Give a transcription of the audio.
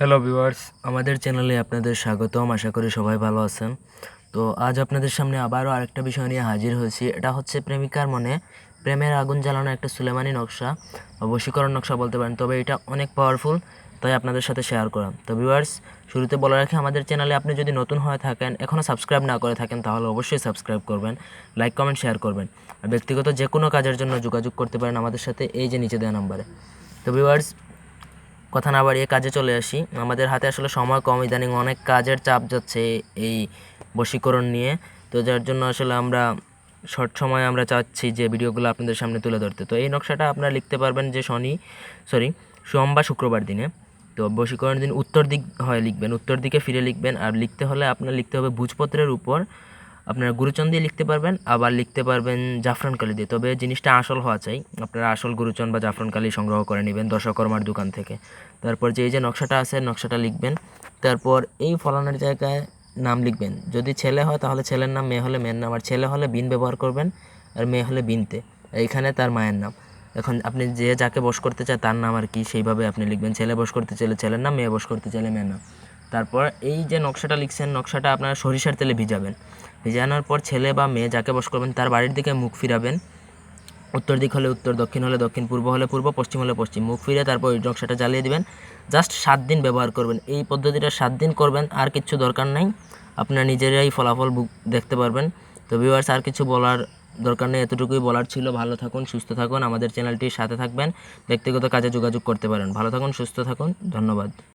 Hello viewers আমাদের চ্যানেলে আপনাদের স্বাগতম। আশা করি সবাই ভালো আছেন। তো আজ আপনাদের সামনে আবারও আরেকটা বিষয় নিয়ে হাজির হয়েছি। এটা হচ্ছে প্রেমিকার মনে। প্রেমের আগুন জ্বালানো একটা সুলেমানি নকশা বশীকরণ নকশা বলতে পারেন, তবে এটা অনেক পাওয়ারফুল তাই আপনাদের সাথে শেয়ার করা। তো ভিউয়ার্স শুরুতে বলে রাখি, আমাদের চ্যানেলে আপনি যদি নতুন হয়ে থাকেন এখনও সাবস্ক্রাইব না করে থাকেন, তাহলে অবশ্যই সাবস্ক্রাইব করবেন লাইক কমেন্ট শেয়ার করবেন। আর ব্যক্তিগত যে কোনো কাজের জন্য যোগাযোগ করতে পারেন আমাদের সাথে, এই যে নিচে দেওয়া নাম্বারে তো ভিউয়ার্স কথা না বাড়িয়ে কাজে চলে আসি। আমাদের হাতে আসলে সময় কম, ইদানিং অনেক কাজের চাপ যাচ্ছে এই বশীকরণ নিয়ে। তো যার জন্য আসলে আমরা শর্ট সময়ে আমরা চাচ্ছি যে ভিডিওগুলো আপনাদের সামনে তুলে ধরতে। তো এই নকশাটা আপনারা লিখতে পারবেন যে শনি সরি সোম বা শুক্রবার দিনে। তো বশীকরণের দিন উত্তর দিক হয় লিখবেন, উত্তর দিকে ফিরে লিখবেন। আর লিখতে হলে আপনার লিখতে হবে ভুজপত্রের উপর আপনারা গুরুচন দিয়ে লিখতে পারবেন, আবার লিখতে পারবেন জাফরান কালি দিয়ে। তবে জিনিসটা আসল হওয়া চাই, আপনারা আসল গুরুচন বা জাফরান কালি সংগ্রহ করে নেবেন দশকর্মার দোকান থেকে। তারপর যে এই যে নকশাটা আছে, নকশাটা লিখবেন। তারপর এই ফলানোর জায়গায় নাম লিখবেন। যদি ছেলে হয়, তাহলে ছেলের নাম, মেয়ে হলে মেয়ের নাম, আর ছেলে হলে বিন ব্যবহার করবেন, আর মেয়ে হলে বিনতে। এইখানে তার মায়ের নাম। এখন আপনি যে যাকে বস করতে চায়, তার নাম আর কি, সেইভাবে আপনি লিখবেন। ছেলে বস করতে চাইলে ছেলের নাম, মেয়ে বস করতে চাইলে মেয়ের নাম। তারপর এই যে নকশাটা লিখছেন, নকশাটা আপনারা সরিষার তেলে ভিজাবেন। ভিজানোর পর ছেলে বা মেয়ে যাকে বস করবেন, তার বাড়ির দিকে মুখ ফিরাবেন। উত্তর দিক হলে উত্তর, দক্ষিণ হলে দক্ষিণ, পূর্ব হলে পূর্ব, পশ্চিম হলে পশ্চিম। মুখ ফিরে তারপর ওই নকশাটা জ্বালিয়ে দিবেন। জাস্ট সাত দিন ব্যবহার করবেন। এই পদ্ধতিটা সাত দিন করবেন, আর কিছু দরকার নাই। আপনার নিজেরাই ফলাফল দেখতে পারবেন। তো ভিউয়ার্স আর কিছু বলার দরকার নেই। এতটুকুই বলার ছিল। ভালো থাকুন, সুস্থ থাকুন। আমাদের চ্যানেলটির সাথে থাকবেন। ব্যক্তিগত কাজে যোগাযোগ করতে পারেন। ভালো থাকুন, সুস্থ থাকুন। ধন্যবাদ।